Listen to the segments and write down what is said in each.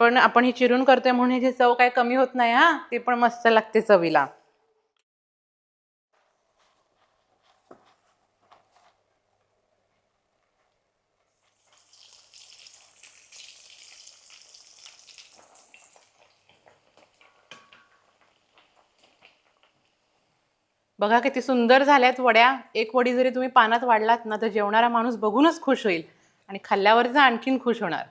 पण आपण ही चिरून करतोय म्हणून ह्याची चव काय कमी होत नाही हा? ती पण मस्त लागते चवीला. बघा किती सुंदर झाल्यात वड्या. एक वडी जरी तुम्ही पानात वाढलात ना तर जेवणारा माणूस बघूनच खुश होईल आणि खाल्ल्यावर तर आणखीन खुश होणार.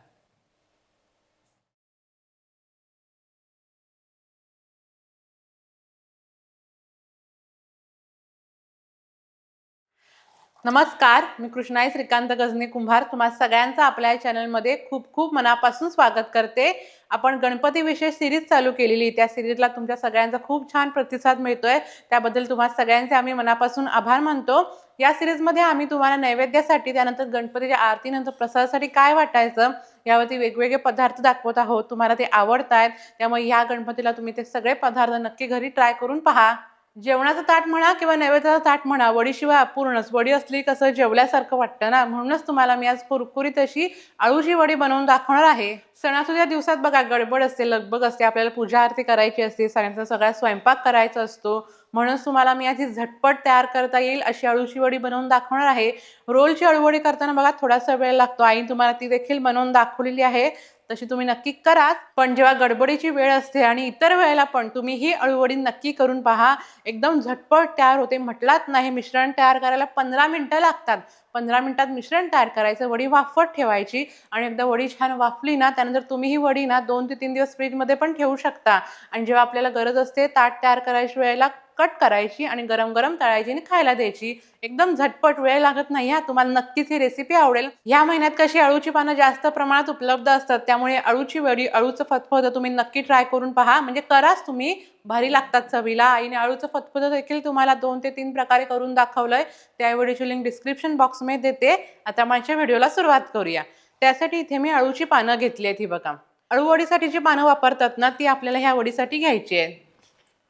नमस्कार मी कृष्णाई श्रीकांत गजने कुंभार. तुम्हा सगळ्यांचं आपल्या या चॅनलमध्ये खूप खूप मनापासून स्वागत करते. आपण गणपती विषय सिरीज चालू केलेली. त्या सिरीजला तुमच्या सगळ्यांचा खूप छान प्रतिसाद मिळतोय. त्याबद्दल तुम्हा सगळ्यांचे आम्ही मनापासून आभार मानतो. या सिरीजमध्ये आम्ही तुम्हाला नैवेद्यासाठी त्यानंतर गणपतीच्या आरतीनंतर प्रसादासाठी काय वाटायचं यावरती वेगवेगळे पदार्थ दाखवत आहोत. तुम्हाला ते आवडत आहेत त्यामुळे ह्या गणपतीला तुम्ही ते सगळे पदार्थ नक्की घरी ट्राय करून पहा. जेवणाचं ताट म्हणा किंवा नैवेद्याचं ताट म्हणा वडीशिवाय अपूर्णच. वडी असली कसं जेवल्यासारखं वाटतं ना? म्हणूनच तुम्हाला मी आज कुरकुरीत अशी आळूची वडी बनवून दाखवणार आहे. सणासुद्या दिवसात बघा गडबड असते लगबग असते आपल्याला पूजा आरती करायची असते सगळ्यांचा सगळा स्वयंपाक करायचा असतो. म्हणूनच तुम्हाला मी आधी झटपट तयार करता येईल अशी अळूची वडी बनवून दाखवणार आहे. रोलची अळूवडी करताना बघा थोडासा वेळ लागतो. आई तुम्हाला ती देखील बनवून दाखवलेली आहे. तशी तुम्ही नक्की कराच पण जेव्हा गडबडीची वेळ असते आणि इतर वेळेला पण तुम्ही ही अळूवडी नक्की करून पहा. एकदम झटपट तयार होते. म्हटलात नाही मिश्रण तयार करायला पंधरा मिनटं लागतात. पंधरा मिनिटात मिश्रण तयार करायचं वडी वाफत ठेवायची आणि एकदा वडी छान वाफली ना त्यानंतर तुम्ही ही वडी ना दोन ते तीन दिवस फ्रीजमध्ये पण ठेवू शकता. आणि जेव्हा आपल्याला गरज असते ताट तयार करायची वेळेला कट करायची आणि गरम गरम तळायची आणि खायला द्यायची. एकदम झटपट वेळ लागत नाही हा. तुम्हाला नक्कीच ही रेसिपी आवडेल. या महिन्यात कशी अळूची पानं जास्त प्रमाणात उपलब्ध असतात त्यामुळे अळूची वडी अळूचं फतफद तुम्ही नक्की ट्राय करून पहा. म्हणजे कराच तुम्ही. भारी लागतात चवीला. आईने अळूचं फतफद देखील तुम्हाला दोन ते तीन प्रकारे करून दाखवलंय. त्या व्हिडिओची लिंक डिस्क्रिप्शन बॉक्समध्ये देते. आता माझ्या व्हिडिओला सुरुवात करूया. त्यासाठी इथे मी अळूची पानं घेतली आहेत ही बघा. अळूवडीसाठी जी पानं वापरतात ना ती आपल्याला ह्या वडीसाठी घ्यायची आहेत.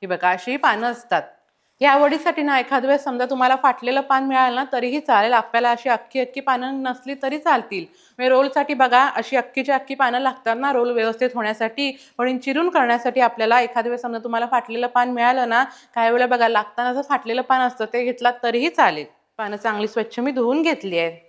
ही बघा अशी पानं असतात. या आवडीसाठी ना एखाद वेळेस समजा तुम्हाला फाटलेलं पान मिळालं ना तरीही चालेल. आपल्याला अशी अख्खी अख्खी पानं नसली तरी चालतील. म्हणजे रोलसाठी बघा अशी अख्खीची अख्खी पानं लागतात ना रोल व्यवस्थित होण्यासाठी. पण चिरून करण्यासाठी आपल्याला एखाद वेळेस समजा तुम्हाला फाटलेलं पान मिळालं ना काही वेळेला बघा लागताना जर फाटलेलं पान असतं ते घेतलात तरीही चालेल. पानं चांगली स्वच्छ मी धुवून घेतली आहेत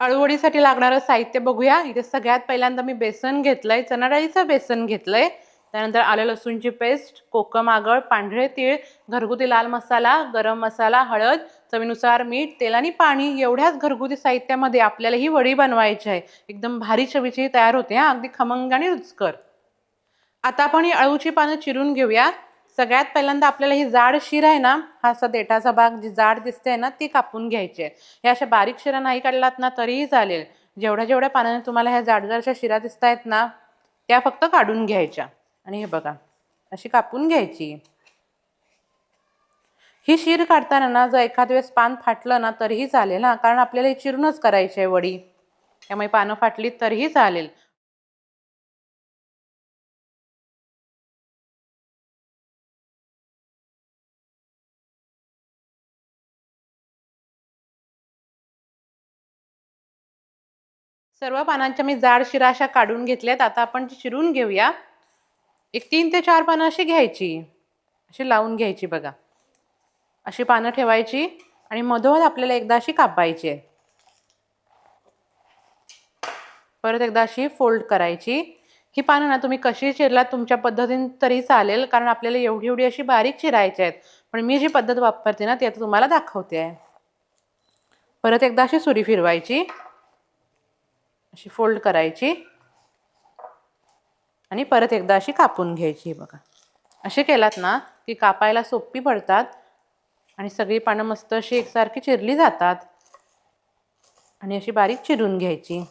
अळूवडीसाठी लागणारं साहित्य बघूया. इथे सगळ्यात पहिल्यांदा मी बेसन घेतलंय चणाडाळीचं बेसन घेतलंय. त्यानंतर आलं लसूणची पेस्ट कोकम आगळ पांढरे तीळ घरगुती लाल मसाला गरम मसाला हळद चवीनुसार मीठ तेल आणि पाणी एवढ्याच घरगुती साहित्यामध्ये आपल्याला ही वडी बनवायची आहे. एकदम भारी चवीची तयार होते हा. अगदी खमंग आणि रुचकर. आता आपण ही अळूची पानं चिरून घेऊया. सगळ्यात पहिल्यांदा आपल्याला ही जाड शिर आहे ना हा असा देठाचा भाग जी जाड दिसते ना ती कापून घ्यायची आहे. ह्या अशा बारीक शिरा नाही काढलात ना तरीही चालेल. जेवढ्या जेवढ्या पानाने तुम्हाला ह्या जाडजाडच्या शिरा दिसत आहेत ना त्या फक्त काढून घ्यायच्या. आणि हे बघा अशी कापून घ्यायची. ही शीर काढताना ना जर एखाद वेळेस पान फाटलं ना तरीही चालेल हा. कारण आपल्याला हे चिरूनच करायची आहे वडी. त्यामुळे पानं फाटली तरीही चालेल. सर्व पानांच्या मी जाड शिरा अशा काढून घेतल्यात. आता आपण चिरून घेऊया. एक तीन ते चार पानं अशी घ्यायची. अशी लावून घ्यायची बघा. अशी पानं ठेवायची आणि मधोमध आपल्याला एकदा अशी कापायची आहे. परत एकदा अशी फोल्ड करायची. ही पानं ना तुम्ही कशी चिरलात तुमच्या पद्धतीने तरी चालेल कारण आपल्याला एवढी एवढी अशी बारीक चिरायची आहेत. पण मी जी पद्धत वापरते ना ती आता तुम्हाला दाखवते आहे. परत एकदा अशी सुरी फिरवायची. अशी फोल्ड करायची. आणि परत एकदा अशी कापून घ्यायची बघा. असे केलात ना की कापायला सोपी पडतात आणि सगळी पानं मस्त अशी एकसारखी चिरली जातात. आणि अशी बारीक चिरून घ्यायची.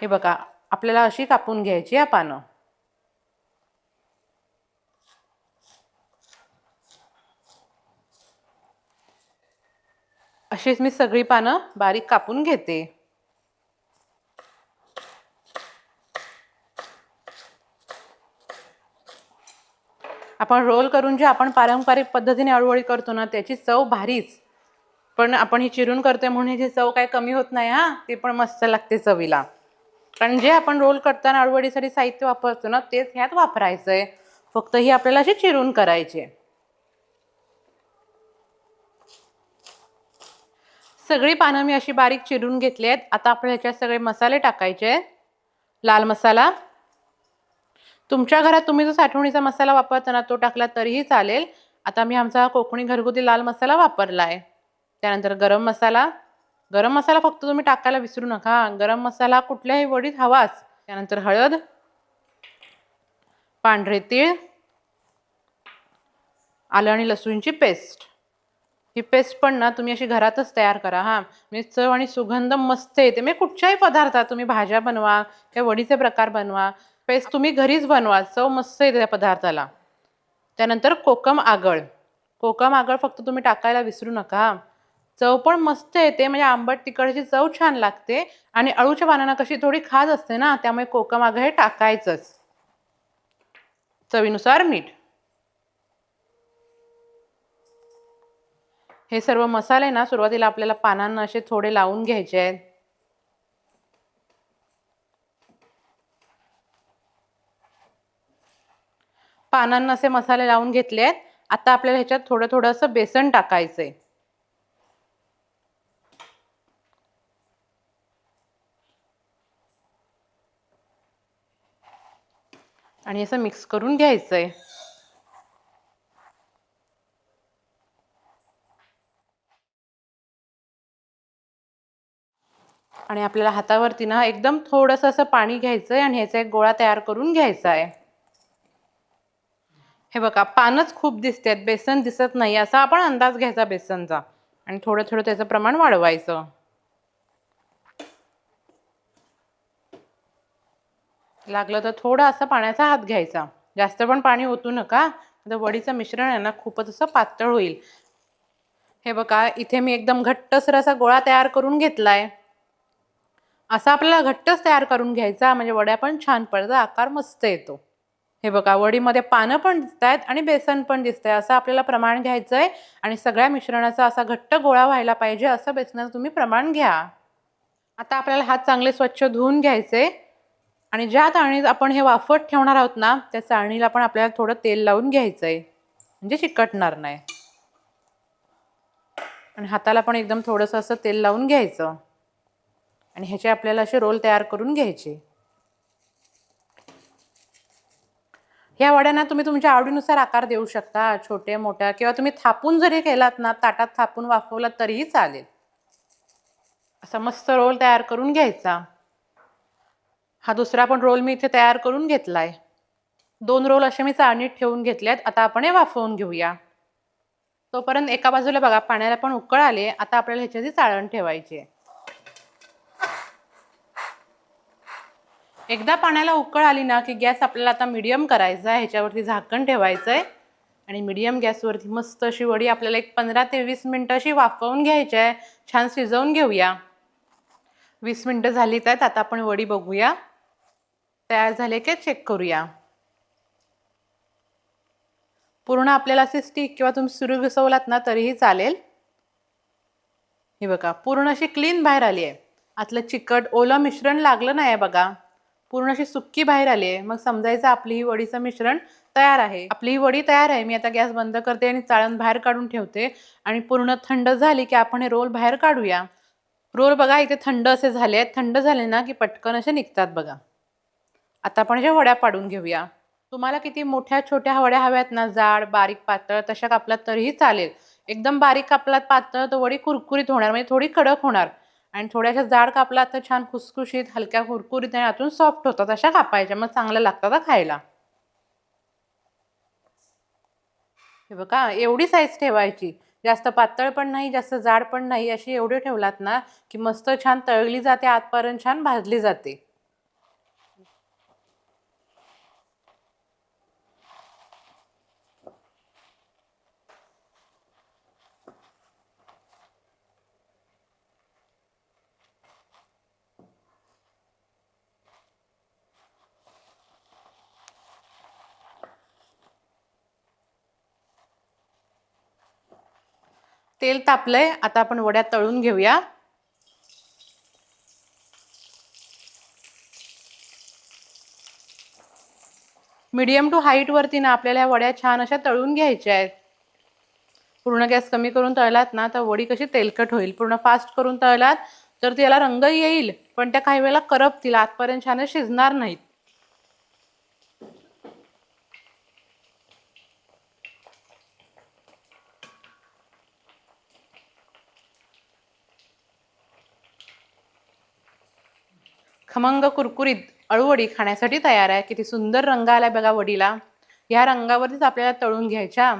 हे बघा आपल्याला अशी कापून घ्यायची या पानं. अशीच मी सगळी पानं बारीक कापून घेते. आपण रोल करून जे आपण पारंपरिक पद्धतीने अळूवळी करतो ना त्याची चव भारीच. पण आपण ही चिरून करतोय म्हणून ह्याची चव काय कमी होत नाही हा ती पण मस्त लागते चवीला. कारण जे आपण रोल करताना अळवडीसाठी साहित्य वापरतो ना तेच ह्यात वापरायचं आहे फक्त ही आपल्याला अशी चिरून करायची सगळी पानं मी अशी बारीक चिरून घेतली आहेत. आता आपल्याला ह्याच्यात सगळे मसाले टाकायचे आहेत. लाल मसाला तुमच्या घरात तुम्ही जो साठवणीचा मसाला वापरता ना तो टाकला तरीही चालेल. आता मी आमचा कोकणी घरगुती लाल मसाला वापरला आहे त्यानंतर गरम मसाला. गरम मसाला फक्त तुम्ही टाकायला विसरू नका. गरम मसाला कुठल्याही वडीत हवाच. त्यानंतर हळद. पांढरे तीळ. आलं आणि लसूणची पेस्ट. ही पेस्ट पण ना तुम्ही अशी घरातच तयार करा हां. म्हणजे चव आणि सुगंध मस्त येते. म्हणजे कुठच्याही पदार्थात तुम्ही भाज्या बनवा किंवा वडीचे प्रकार बनवा. पेस्ट तुम्ही घरीच बनवा चव मस्त येते त्या पदार्थाला. त्यानंतर कोकम आगळ. कोकम आगळ फक्त तुम्ही टाकायला विसरू नका. चव पण मस्त येते म्हणजे आंबट तिकडची चव छान लागते आणि अळूच्या पानांना कशी थोडी खाज असते ना त्यामुळे कोकम आगळ हे टाकायचंच. चवीनुसार मीठ. हे सर्व मसाले ना सुरुवातीला आपल्याला पानांना असे थोडे लावून घ्यायचे आहेत. पानांना असे मसाले लावून घेतले आहेत आता आपल्याला ह्याच्यात थोडं थोडं असं बेसन टाकायचंय. आणि असं मिक्स करून घ्यायचंय. आणि आपल्याला हातावरती ना एकदम थोडंसं असं पाणी घ्यायचं आहे आणि ह्याचा एक गोळा तयार करून घ्यायचा आहे हे बघा पानच खूप दिसते आहेत बेसन दिसत नाही असा आपण अंदाज घ्यायचा बेसनचा. आणि थोडं थोडं त्याचं प्रमाण वाढवायचं. लागलं तर थोडं असं पाण्याचा हात घ्यायचा. जास्त पण पाणी ओतू नका तर वडीचं मिश्रण आहे ना खूपच असं पातळ होईल. हे बघा इथे मी एकदम घट्टसर असा गोळा तयार करून घेतलाय. असा आपल्याला घट्टच तयार करून घ्यायचा म्हणजे वड्या पण छान पडतात आकार मस्त येतो. हे बघा वडीमध्ये पानं पण दिसत आहेत आणि बेसन पण दिसतंय. असं आपल्याला प्रमाण घ्यायचं आहे आणि सगळ्या मिश्रणाचा असा घट्ट गोळा व्हायला पाहिजे असं बेसनाचं तुम्ही प्रमाण घ्या. आता आपल्याला हात चांगले स्वच्छ धुवून घ्यायचे आणि ज्या चाळणीत आपण हे वाफत ठेवणार आहोत ना त्या चाळणीला पण आपल्याला थोडं तेल लावून घ्यायचं आहे म्हणजे चिकटणार नाही. आणि हाताला पण एकदम थोडंसं असं तेल लावून घ्यायचं. आणि ह्याचे आपल्याला असे रोल तयार करून घ्यायचे. ह्या वड्यांना तुम्ही तुमच्या आवडीनुसार आकार देऊ शकता छोटे मोठ्या किंवा तुम्ही थापून जरी केलात ना ताटात थापून वाफवलात तरीही चालेल. असा मस्त रोल तयार करून घ्यायचा. हा दुसरा पण रोल मी इथे तयार करून घेतला आहे दोन रोल असे मी चाळणीत ठेवून घेतले आहेत आता आपण हे वाफवून घेऊया. तोपर्यंत एका बाजूला बघा पाण्याला पण उकळ आले. आता आपल्याला ह्याच्याची चाळण ठेवायची आहे. एकदा पाण्याला उकळ आली ना की गॅस आपल्याला आता मिडियम करायचा आहे ह्याच्यावरती झाकण ठेवायचं आहे आणि मिडियम गॅसवरती मस्त अशी वडी आपल्याला एक पंधरा ते वीस मिनटं अशी वाफवून घ्यायची आहे. छान शिजवून घेऊया. वीस मिनटं झाली आहेत आता आपण वडी बघूया. तयार झाले की चेक करूया. पूर्ण आपल्याला असे स्टिक किंवा तुम्ही सुरू घुसवलात ना तरीही चालेल. हे बघा पूर्ण अशी क्लीन बाहेर आली आहे. आतलं चिकट ओलं मिश्रण लागलं नाही आहे बघा. पूर्ण अशी सुक्की बाहेर आली आहे. मग समजायचं आपली ही वडीचं मिश्रण तयार आहे. आपली ही वडी तयार आहे. मी आता गॅस बंद करते आणि चाळण बाहेर काढून ठेवते. आणि पूर्ण थंड झाली की आपण हे रोल बाहेर काढूया. रोल बघा इथे थंड असे झाले आहेत. थंड झाले ना की पटकन असे निघतात बघा. आता आपण ह्या वड्या पाडून घेऊया. तुम्हाला किती मोठ्या छोट्या वड्या हव्यात ना? जाड बारीक पातळ तशा कापलात तरीही चालेल. एकदम बारीक कापलात पातळ तर वडी कुरकुरीत होणार. म्हणजे थोडी कडक होणार. आणि थोड्याशा जाड कापला तर छान खुसखुशीत हलक्या कुरकुरीत आणि आतून सॉफ्ट होतात. अशा कापायच्या. मग चांगल्या लागतात खायला. हे बघा एवढी साईज ठेवायची. जास्त पातळ पण नाही जास्त जाड पण नाही. अशी एवढी ठेवलात ना की मस्त छान तळली जाते आतपर्यंत छान भाजली जाते. तेल तापलंय. आता आपण वड्या तळून घेऊया. मीडियम टू हाईटवरती ना आपल्याला ह्या वड्या छान अशा तळून घ्यायच्या आहेत. पूर्ण गॅस कमी करून तळलात ना तर वडी कशी तेलकट होईल. पूर्ण फास्ट करून तळलात तर त्याला रंग येईल पण त्या काही वेळेला करपतील. आतपर्यंत छान शिजणार नाहीत. खमंग कुरकुरीत अळूवडी खाण्यासाठी तयार आहे. किती सुंदर रंग आलाय बघा वडीला. ह्या रंगावरतीच आपल्याला तळून घ्यायच्या.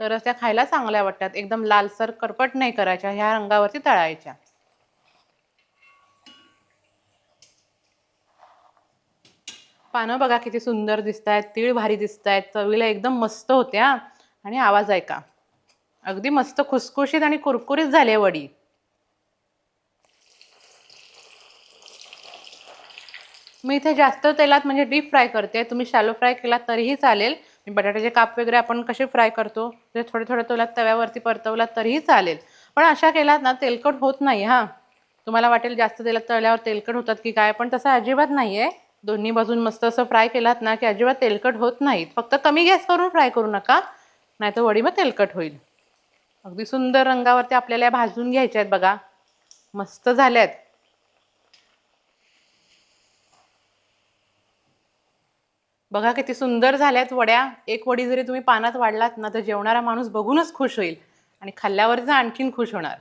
तरच त्या खायला चांगल्या वाटतात. एकदम लालसर करपट नाही करायच्या. ह्या रंगावरती तळायच्या. पानं बघा किती सुंदर दिसत आहेत तीळ भारी दिसत आहेत चवीला एकदम मस्त होत्या. आणि आवाज ऐका. अगदी मस्त खुसखुशीत आणि कुरकुरीत झाले आहे वडी. मी इथे जास्त तेलात म्हणजे डीप फ्राय करते. तुम्ही शॅलो फ्राय केला तरीही चालेल. मी बटाट्याचे काप वगैरे आपण कसे फ्राय करतो ते थोडे थोडे तेलात तव्यावरती परतवलात तरीही चालेल. पण अशा केलात ना तेलकट होत नाही हां. तुम्हाला वाटेल जास्त तेलात तळल्यावर तेलकट होतात की काय पण तसं अजिबात नाही आहे दोन्ही बाजून मस्त असं फ्राय केलात ना की अजिबात तेलकट होत नाहीत. फक्त कमी गॅस करून फ्राय करू नका नाही तर वडी मग तेलकट होईल. अगदी सुंदर रंगावरती आपल्याला भाजून घ्यायच्या आहेत बघा. मस्त झाल्या आहेत बघा किती सुंदर झाल्यात वड्या. एक वडी जरी तुम्ही पानात वाढलात ना तर जेवणारा माणूस बघूनच खुश होईल. आणि खाल्ल्यावर तर आणखीन खुश होणार.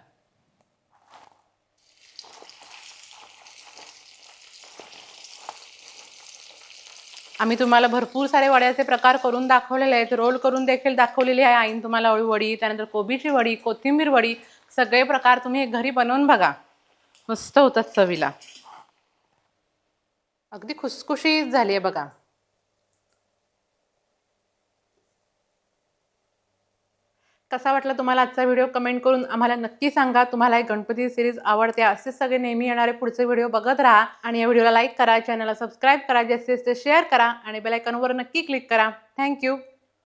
आम्ही तुम्हाला भरपूर सारे वड्याचे प्रकार करून दाखवलेले आहेत. रोल करून देखील दाखवलेली आहे. आईन तुम्हाला वडी त्यानंतर कोबीची वडी कोथिंबीर वडी सगळे प्रकार तुम्ही घरी बनवून बघा. मस्त होतात चवीला. अगदी खुसखुशीत झाली आहे बघा. कसा वाटला तुम्हाला आजचा व्हिडिओ? कमेंट करून आम्हाला नक्की सांगा. तुम्हाला एक गणपती सिरीज आवडते असेच सगळे नेहमी येणारे पुढचे व्हिडिओ बघत राहा. आणि या व्हिडिओला लाईक करा चॅनलला सबस्क्राईब करा जास्तीत जास्त शेअर करा आणि बेलायकॉनवर नक्की क्लिक करा. थँक्यू